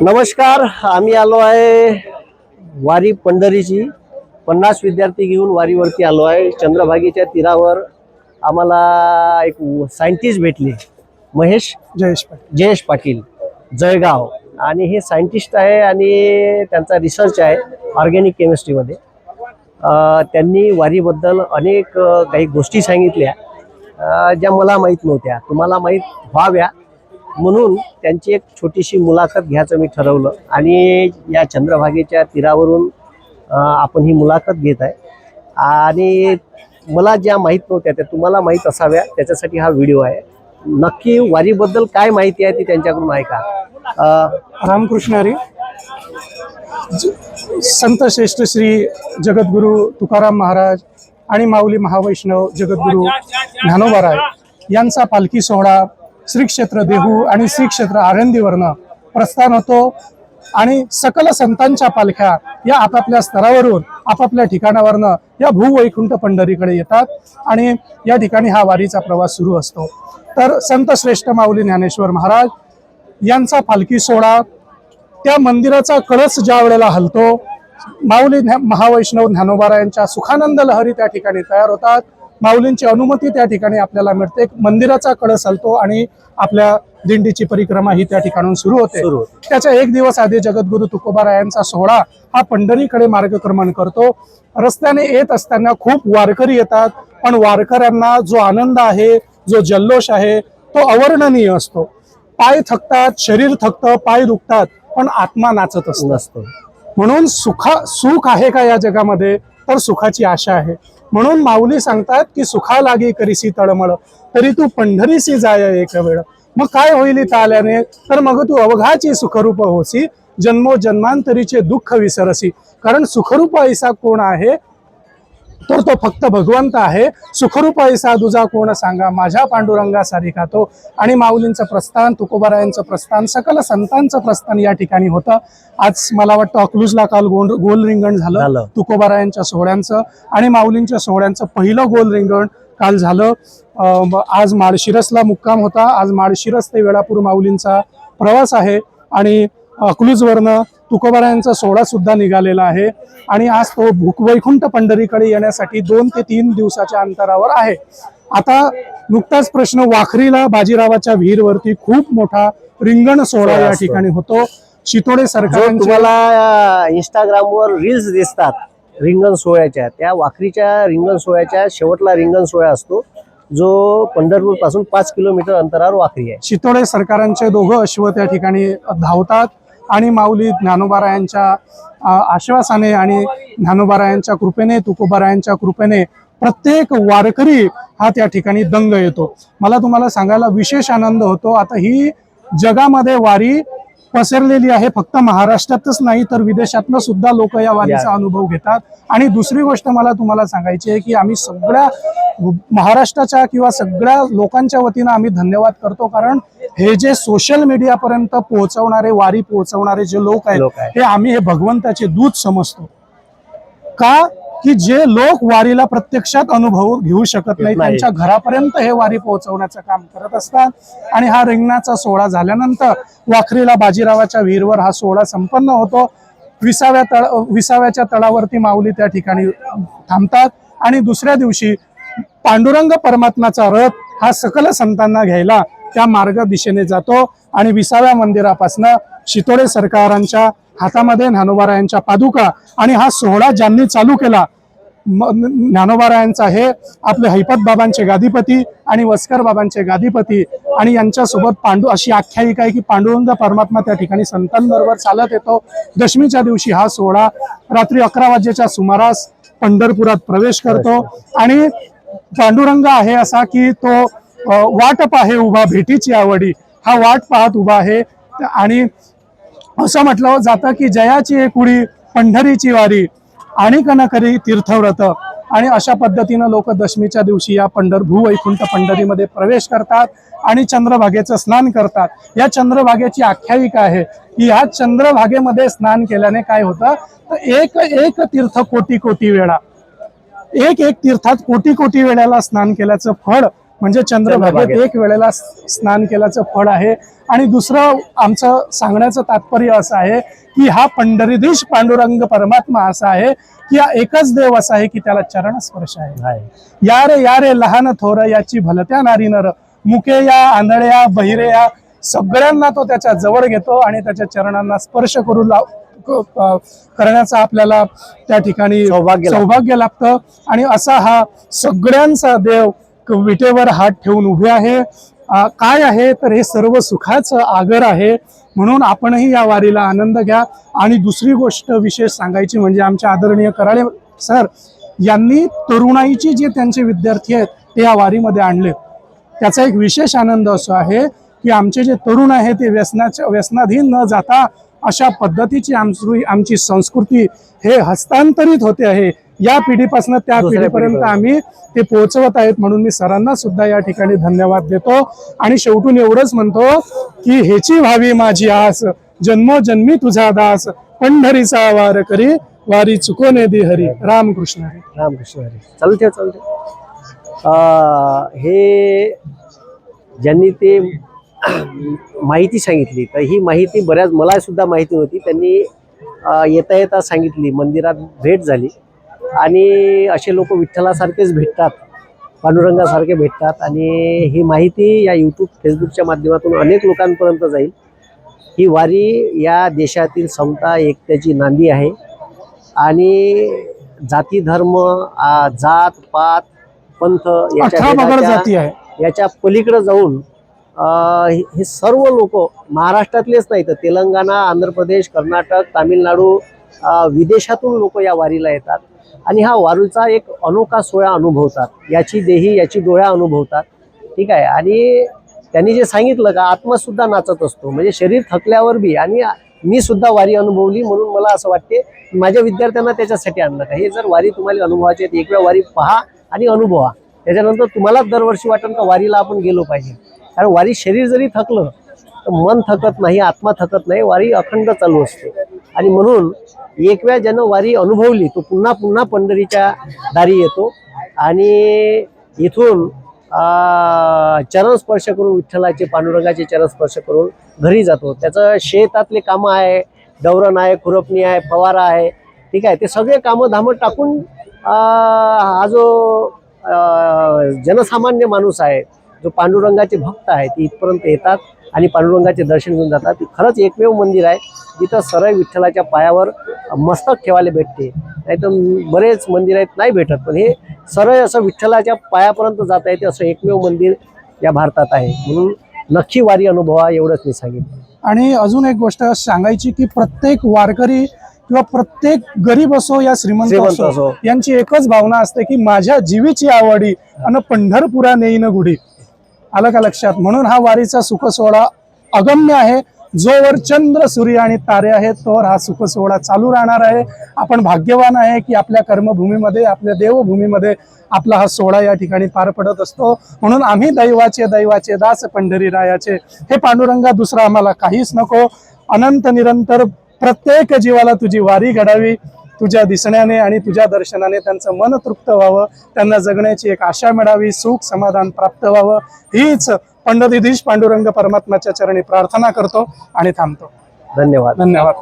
नमस्कार आम्ही आलो आहे वारी पंढरीची. पन्नास विद्यार्थी घेऊन वारीवरती आलो आहे. चंद्रभागेच्या तीरावर आम्हाला एक सायंटिस्ट भेटले. महेश जयेश पाटील. जयेश पाटील जळगाव. आणि हे सायंटिस्ट आहे आणि त्यांचा रिसर्च आहे ऑर्गॅनिक केमिस्ट्रीमध्ये अ, त्यांनी वारीबद्दल अनेक काही गोष्टी सांगितल्या. ज्या मला माहीत नव्हत्या. तुम्हाला माहीत व्हाव्या. म्हणून त्यांची एक छोटीशी मुलाखत घ्यायचं मी ठरवलं. आणि या चंद्रभागेच्या तीरावरून आपण ही मुलाखत घेत आहे. आणि मला ज्या माहीत नव्हत्या त्या तुम्हाला माहीत असाव्या. त्याच्यासाठी हा व्हिडिओ आहे. नक्की वारीबद्दल काय माहिती आहे ती त्यांच्याकडून ऐका. अ, रामकृष्ण हरी. ज- संत श्रेष्ठ श्री जगद्गुरू तुकाराम महाराज आणि माऊली महावैष्णव जगद्गुरू ज्ञानोबाराय यांचा पालखी सोहळा श्री क्षेत्र देहू आणि श्री क्षेत्र आळंदीवरनं प्रस्थान होतो. आणि सकल संतांच्या पालख्या या आपापल्या स्तरावरून आपापल्या ठिकाणावरनं या भूवैकुंठ पंढरीकडे येतात आणि या ठिकाणी हा वारीचा प्रवास सुरू असतो. तर संत श्रेष्ठ माऊली ज्ञानेश्वर महाराज यांचा पालखी सोहळा त्या मंदिराचा कळस ज्या वेळेला हलतो माऊली ज्ञा- महावैष्णव ज्ञानोबारा यांच्या सुखानंद लहरी त्या ठिकाणी तयार होतात. माऊलींची अनुमती त्या ठिकाणी आपल्याला मिळते. मंदिराचा कळस हलतो आणि आपल्या दिंडीची परिक्रमा ही त्या ठिकाणून सुरू होते. त्याच्या एक दिवस आधी जगद्गुरु तुकोबारा यांचा सोहळा हा पंढरीकडे मार्गक्रमण करतो. रस्त्याने येत असताना खूप वारकरी येतात पण वारकऱ्यांना जो आनंद आहे जो जल्लोष आहे तो अवर्णनीय असतो. पाय थकतात शरीर थकतं पाय दुखतात पण आत्मा नाचत असतो. म्हणून सुखा सुख आहे का या जगामध्ये? तर सुखाची आशा आहे. म्हणून माऊली सांगतात की सुखा लागी करीसी तळमळ तरी तू पंढरीसी जाय एक वेळ. मग काय होईल इथं आल्याने? तर मग तू अवघाची सुखरूप होसी जन्मो जन्मांतरीचे दुःख विसरसी. कारण सुखरूप ऐसा कोण आहे? तर तो फक्त भगवंत आहे. सुखरूप ऐसा दुजा कोण सांगा माझ्या पांडुरंगा सारी खातो. आणि माऊलींचं प्रस्थान तुकोबारायांचं प्रस्थान सकल संतांचं प्रस्थान या ठिकाणी होतं. आज मला वाटतं अकलूजला काल गोल गोल रिंगण झालं. तुकोबारायांच्या सोहळ्यांचं आणि माऊलींच्या सोहळ्यांचं पहिलं गोल रिंगण काल झालं. आज माळशिरसला मुक्काम होता. आज माळशिरस ते वेळापूर माऊलींचा प्रवास आहे. आणि अकलूजवरनं तुकोबारायांचा सोहळा सुद्धा निघालेला आहे. आणि आज तो भूकवैकुंठ पंढरीकडे येण्यासाठी दोन ते तीन दिवसाच्या अंतरावर आहे. आता नुकताच प्रश्न वाखरीला बाजीरावाच्या विहीरवरती खूप मोठा रिंगण सोहळा या. ठिकाणी होतो. शितोडे जो सरकारांचे तुम्हाला इंस्टाग्रामवर रील्स दिसतात रिंगण सोहळ्याच्या त्या वाखरीच्या रिंगण सोहळ्याच्या शेवटला रिंगण सोहळा असतो जो पंढरपूरपासून पाच किलोमीटर अंतरावर वाखरी आहे. शितोडे सरकारांचे दोघं अश्व त्या ठिकाणी धावतात. आणि माऊली ज्ञानोबारायांच्या आश्वासाने आणि ज्ञानोबारायांच्या कृपेने तुकोबारायांच्या कृपेने प्रत्येक वारकरी हा त्या ठिकाणी दंग येतो. मला तुम्हाला सांगायला विशेष आनंद होतो. आता ही जगामध्ये वारी पसरलेली आहे. फक्त महाराष्ट्रातच नाही तर विदेशातनं सुद्धा लोक या वारीचा अनुभव घेतात. आणि दुसरी गोष्ट मला तुम्हाला सांगायची आहे की आम्ही सगळ्या महाराष्ट्राच्या किंवा सगळ्या लोकांच्या वतीनं आम्ही धन्यवाद करतो. कारण हे जे सोशल मीडियापर्यंत पोहोचवणारे वारी पोहोचवणारे जे लोक आहेत. हे आम्ही हे भगवंताचे दूत समजतो. का? की जे लोक वारीला प्रत्यक्षात अनुभव घेऊ शकत नाही. त्यांच्या घरापर्यंत हे वारी पोहोचवण्याचं काम करत असतात. आणि हा रिंगणाचा सोहळा झाल्यानंतर वाखरीला बाजीरावाच्या विहीरवर हा सोहळा संपन्न होतो. विसाव्या तळ विसाव्याच्या तळावरती माऊली त्या ठिकाणी थांबतात. आणि दुसऱ्या दिवशी पांडुरंग परमात्माचा रथ हा सकल संतांना घ्यायला त्या मार्ग दिशेने जातो. आणि विसाव्या मंदिरापासनं शितोडे सरकारांच्या हातामध्ये ज्ञानोबारायांच्या पादुका आणि हा सोहळा ज्यांनी चालू केला ज्ञानोबारायांचा हे आपले हैपत बाबांचे गादीपती आणि वस्कर बाबांचे गादीपती आणि यांच्यासोबत पांडू अशी आख्यायिका आहे की पांडुरंग परमात्मा त्या ठिकाणी संतांबरोबर चालत येतो. दशमीच्या दिवशी हा सोहळा रात्री अकरा वाजेच्या सुमारास पंढरपुरात प्रवेश करतो आणि पांडुरंग आहे असा की तो वाट पाहे उभा भेटीची आवडी. हा वाट पाहत उभा आहे आणि असं म्हटलं जातं की जयाची एक उडी पंढरीची वारी आणि करी तीर्थव्रत. आणि अशा पद्धतीनं लोक दशमीच्या दिवशी या पंढर भूवैकुंठ पंढरीमध्ये प्रवेश करतात आणि चंद्रभागेचं स्नान करतात. या चंद्रभागेची आख्यायिका आहे की या चंद्रभागेमध्ये स्नान केल्याने काय होतं? तर एक एक तीर्थ कोटी कोटी वेळा एक एक तीर्थात कोटी कोटी वेळाला स्नान केल्याचं फळ म्हणजे चंद्रभागेत. एक वेळेला स्नान केल्याचं फळ आहे आणि दुसरं आमचं सांगण्याचं तात्पर्य असं आहे की हा पंढरीधीश पांडुरंग परमात्मा असा आहे की हा एकच देव असा आहे की त्याला चरण स्पर्श आहे. या रे या रे लहान थोर याची भलत्या नारी नर मुके या आंधळ्या बहिरे या सगळ्यांना तो त्याच्याजवळ घेतो आणि त्याच्या चरणांना स्पर्श करू लाव करण्याचा आपल्याला त्या ठिकाणी सौभाग्य. सौभाग्य लागतं आणि असा हा सगळ्यांचा देव विटेवर हात ठेवून उभे आहे. काय आहे? तर हे सर्व सुखाचं आगर आहे. म्हणून आपणही या वारीला आनंद घ्या. आणि दुसरी गोष्ट विशेष सांगायची म्हणजे आमच्या आदरणीय कराळे सर यांनी तरुणाईची जे त्यांचे विद्यार्थी आहेत ते या वारीमध्ये आणले. त्याचा एक विशेष आनंद असो आहे की आमचे जे तरुण आहे ते व्यसनाच्या व्यसनाधीन न जाता अशा पद्धतीची आमची आमची संस्कृती हे हस्तांतरित होते आहे. या पिढीपासून त्या पिढीपर्यंत. आम्ही ते पोहोचवत आहेत म्हणून मी सरांना सुद्धा या ठिकाणी धन्यवाद देतो. आणि शेवटून एवढंच म्हणतो की हेची व्हावी माझी आस जन्मोजन्मी तुझा दास पंढरीचा वार करी वारी चुकोने दे हरी. रामकृष्ण हरी. रामकृष्ण हरी. चालू ठेव चालू ठेव अं, हे ज्यांनी ते माहिती सांगितली तर ही माहिती बऱ्याच मला सुद्धा माहिती होती. त्यांनी येता येता सांगितली मंदिरात भेट झाली. आणि असे लोक विठ्ठलासारखेच भेटतात पांडुरंगासारखे भेटतात आणि ही माहिती या यूट्यूब फेसबुकच्या माध्यमातून अनेक लोकांपर्यंत जाईल. ही वारी या देशातील समता एकतेची नांदी आहे. आणि जाती धर्म जात पात पंथ याच्या याच्या पलीकडे जाऊन हे सर्व लोक महाराष्ट्रातलेच नाही तर तेलंगणा आंध्र प्रदेश कर्नाटक तामिळनाडू विदेशातून लोक या वारीला येतात. आणि हा वारीचा एक अनोखा सोहळा अनुभवतात. याची देही याची डोळ्या अनुभवतात. ठीक आहे? आणि त्यांनी जे सांगितलं का आत्मासुद्धा नाचत असतो. म्हणजे शरीर थकल्यावर बी आणि मी सुद्धा वारी अनुभवली म्हणून मला असं वाटते की माझ्या विद्यार्थ्यांना त्याच्यासाठी आणलं का? हे जर वारी तुम्हाला अनुभवायची आहे, एक वेळा वारी पहा आणि अनुभवा. त्याच्यानंतर तुम्हालाच दरवर्षी वाटेल का वारीला आपण गेलो पाहिजे. कारण वारी शरीर जरी थकलं तर मन थकत नाही आत्मा थकत नाही वारी अखंड चालू असते. आणि म्हणून एक वेळा ज्यानं वारी अनुभवली तो पुन्हा पुन्हा पंढरीच्या दारी येतो. आणि इथून चरण स्पर्श करून विठ्ठलाचे पांडुरंगाचे चरण स्पर्श करून घरी जातो. त्याचं शेतातले कामं आहे डवरण आहे खुरपणी आहे फवारा आहे ठीक आहे. ते सगळे कामं धामं टाकून हा जो जनसामान्य माणूस आहे जो पांडुरंगाचे भक्त आहे ते इथपर्यंत येतात आणि पांडुरंगाचे दर्शन घेऊन जातात. ते खरंच एकमेव मंदिर आहे जिथं सरळ विठ्ठलाच्या पायावर मस्तक ठेवायला भेटते. नाही तर बरेच मंदिर आहेत नाही भेटत. पण हे सरळ असं विठ्ठलाच्या पायापर्यंत जाता येते असं एकमेव मंदिर या भारतात आहे. म्हणून नक्की वारी अनुभवा एवढंच मी सांगितलं आणि अजून एक गोष्ट सांगायची की प्रत्येक वारकरी किंवा प्रत्येक गरीब असो या श्रीमंत असो. यांची एकच भावना असते की माझ्या जीवीची आवडी आणि पंढरपुरा नेईन गुढी. आलं का लक्षात म्हणून हा वारीचा सुखसोहळा अगम्य आहे. जोवर चंद्र सूर्य आणि तारे आहेत तोवर हा सुखसोहळा चालू राहणार आहे. आपण भाग्यवान आहे की आपल्या कर्मभूमीमध्ये आपल्या देवभूमीमध्ये आपला हा सोहळा या ठिकाणी पार पडत असतो. म्हणून आम्ही दैवाचे दैवाचे दास पंढरी रायाचे हे पांडुरंगा दुसरा आम्हाला काहीच नको. अनंत निरंतर प्रत्येक जीवाला तुझी वारी घडावी. तुझ्या दिसण्याने आणि तुझ्या दर्शनाने त्यांचं मन तृप्त व्हावं त्यांना जगण्याची एक आशा मिळावी सुख समाधान प्राप्त व्हावं हीच पंडितीधीश पांडुरंग परमात्माच्या चरणी प्रार्थना करतो आणि थांबतो. धन्यवाद. धन्यवाद.